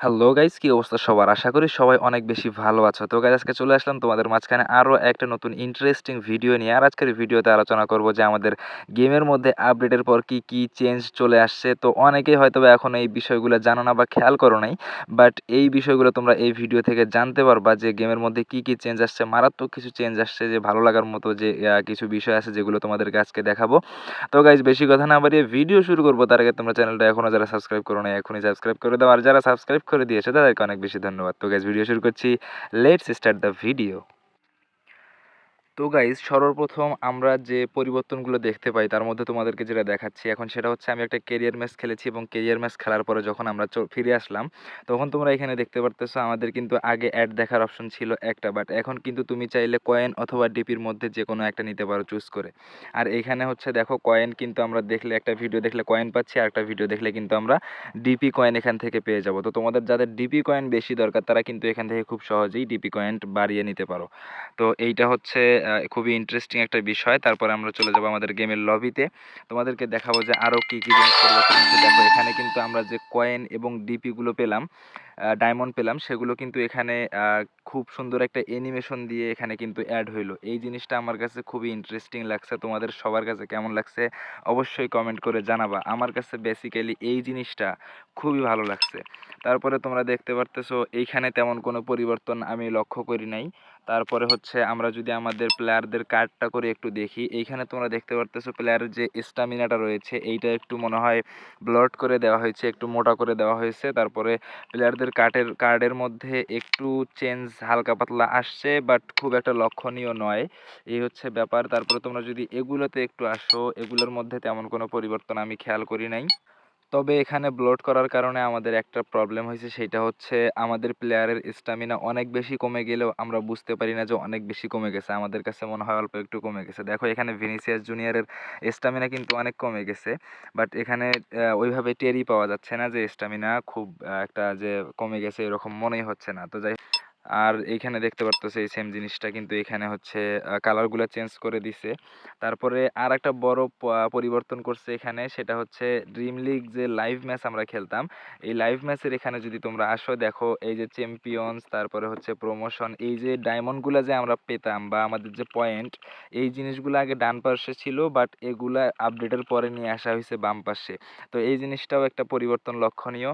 Hello guys কি অবস্থা সবার? আশা করি সবাই অনেক বেশি ভালো আছো। তো গাইস আজকে চলে আসলাম তোমাদের মাঝখানে আরও একটা নতুন ইন্টারেস্টিং ভিডিও নিয়ে। আর আজকের ভিডিওতে আলোচনা করব যে আমাদের গেমের মধ্যে আপডেটের পর কি কি চেঞ্জ চলে আসছে। তো, অনেকেই হয়তো এখন এই বিষয়গুলো জানো না বা খেয়াল করো নাই। বাট এই বিষয়গুলো তোমরা এই ভিডিও থেকে জানতে পারবা যে গেমের মধ্যে কি কি চেঞ্জ আসছে, মারাত্মক কিছু চেঞ্জ আসছে, যে ভালো লাগার মতো যে কিছু বিষয় আছে যেগুলো তোমাদেরকে আজকে দেখাবো। তো গাইজ বেশি কথা না বাড়িয়ে ভিডিও শুরু করব। তার আগে তোমরা চ্যানেলটা এখনও যারা সাবস্ক্রাইব করো না এখনই সাবস্ক্রাইব করে দাও। আর যারা সাবস্ক্রাইব করে দিয়েছ। তাদেরকে অনেক বেশি ধন্যবাদ। তো গ্যাস ভিডিও শুরু করছি। লেটস স্টার্ট দ্য ভিডিও তো গাইজ সর্বপ্রথম আমরা যে পরিবর্তনগুলো দেখতে পাই, তার মধ্যে তোমাদেরকে যেটা দেখাচ্ছি, এখন সেটা হচ্ছে আমি একটা কেরিয়ার ম্যাচ খেলেছি এবং কেরিয়ার ম্যাচ খেলার পরে যখন আমরা ফিরে আসলাম, তখন তোমরা এখানে দেখতে পারতেছো আমাদের কিন্তু আগে অ্যাড দেখার অপশন ছিল একটা বাট এখন কিন্তু তুমি চাইলে কয়েন অথবা ডিপির মধ্যে যে কোনো একটা নিতে পারো চুজ করে। আর এখানে হচ্ছে দেখো কয়েন কিন্তু আমরা দেখলে একটা ভিডিও দেখলে কয়েন পাচ্ছি, আর একটা ভিডিও দেখলে কিন্তু আমরা ডিপি কয়েন এখান থেকে পেয়ে যাব। তো তোমাদের যাদের ডিপি কয়েন বেশি দরকার, তারা কিন্তু এখান থেকে খুব সহজেই ডিপি কয়েন বাড়িয়ে নিতে পারো। তো এইটা হচ্ছে খুবই ইন্টারেস্টিং একটা বিষয়। তারপরে আমরা চলে যাব আমাদের গেমের লবিতে তোমাদেরকে দেখাবো যে আরও কী কী জিনিস পরিবর্তন দেখো, এখানে কিন্তু আমরা যে কয়েন এবং ডিপিগুলো পেলাম ডায়মন্ড পেলাম, সেগুলো কিন্তু এখানে খুব সুন্দর একটা অ্যানিমেশন দিয়ে এখানে কিন্তু অ্যাড হইল। এই জিনিসটা আমার কাছে খুবই ইন্টারেস্টিং লাগছে। তোমাদের সবার কাছে কেমন লাগছে অবশ্যই কমেন্ট করে জানাবা। আমার কাছে বেসিক্যালি এই জিনিসটা খুবই ভালো লাগছে। তারপরে তোমরা দেখতে পারতেছো, এইখানে তেমন কোনো পরিবর্তন আমি লক্ষ্য করি নাই। তারপরে হচ্ছে আমরা যদি আমাদের প্লেয়ারদের কার্ডটা করে একটু দেখি, এইখানে তোমরা দেখতে পারতেছো প্লেয়ারের যে স্টামিনাটা রয়েছে, এইটা একটু মনে হয় ব্লড করে দেওয়া হয়েছে, একটু মোটা করে দেওয়া হয়েছে, তারপরে প্লেয়ারদের কার্ডের কার্ডের মধ্যে একটু চেঞ্জ হালকা পাতলা আসছে বাট খুব একটা লক্ষণীয় নয়। এই হচ্ছে ব্যাপার। তারপরে তোমরা যদি এগুলোতে একটু আসো, এগুলোর মধ্যে তেমন কোনো পরিবর্তন আমি খেয়াল করি নাই। তবে এখানে ব্লড করার কারণে আমাদের একটা প্রবলেম হয়েছে, সেটা হচ্ছে আমাদের প্লেয়ারের স্ট্যামিনা অনেক বেশি কমে গেলেও আমরা বুঝতে পারি না যে অনেক বেশি কমে গেছে। আমাদের কাছে মনে হয় অল্প একটু কমে গেছে। দেখো, এখানে ভিনিসিয়াস জুনিয়রের স্ট্যামিনা কিন্তু অনেক কমে গেছে বাট এখানে ওইভাবে টেরই পাওয়া যাচ্ছে না যে স্ট্যামিনা খুব একটা যে কমে গেছে এরকম মনেই হচ্ছে না। তো যাই আর এইখানে দেখতে পারতেছে এই সেম জিনিসটা কিন্তু এখানে হচ্ছে কালারগুলো চেঞ্জ করে দিছে। তারপরে আর একটা বড় পরিবর্তন করছে এখানে, সেটা হচ্ছে ড্রিম লিগ যে লাইভ ম্যাচ আমরা খেলতাম, এই লাইভ ম্যাচের এখানে যদি তোমরা আসো, দেখো এই যে চ্যাম্পিয়ন্স তারপরে হচ্ছে প্রমোশন এই যে ডায়মন্ডগুলো যে আমরা পেতাম বা আমাদের যে পয়েন্ট এই জিনিসগুলো আগে ডান পাশে ছিল বাট এগুলা আপডেটের পরে নিয়ে আসা হয়েছে বাম পাশে। তো এই জিনিসটাও একটা পরিবর্তন লক্ষণীয়।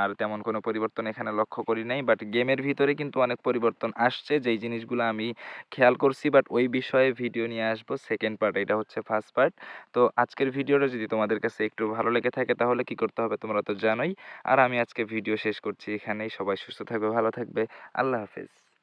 আর তেমন কোনো পরিবর্তন এখানে লক্ষ্য করি নাই। বাট গেমের ভিতরে কিন্তু অনেক পরিবর্তন আসছে। যেই জিনিসগুলো আমি খেয়াল করছি বাট ওই বিষয়ে ভিডিও নিয়ে আসব সেকেন্ড পার্ট এটা হচ্ছে ফার্স্ট পার্ট তো আজকের ভিডিওটা যদি তোমাদের কাছে একটু ভালো লেগে থাকে, তাহলে কি করতে হবে তোমরা তো জানোই। আর আমি আজকে ভিডিও শেষ করছি এখানেই। সবাই সুস্থ থাকবে, ভালো থাকবে। আল্লাহ হাফেজ।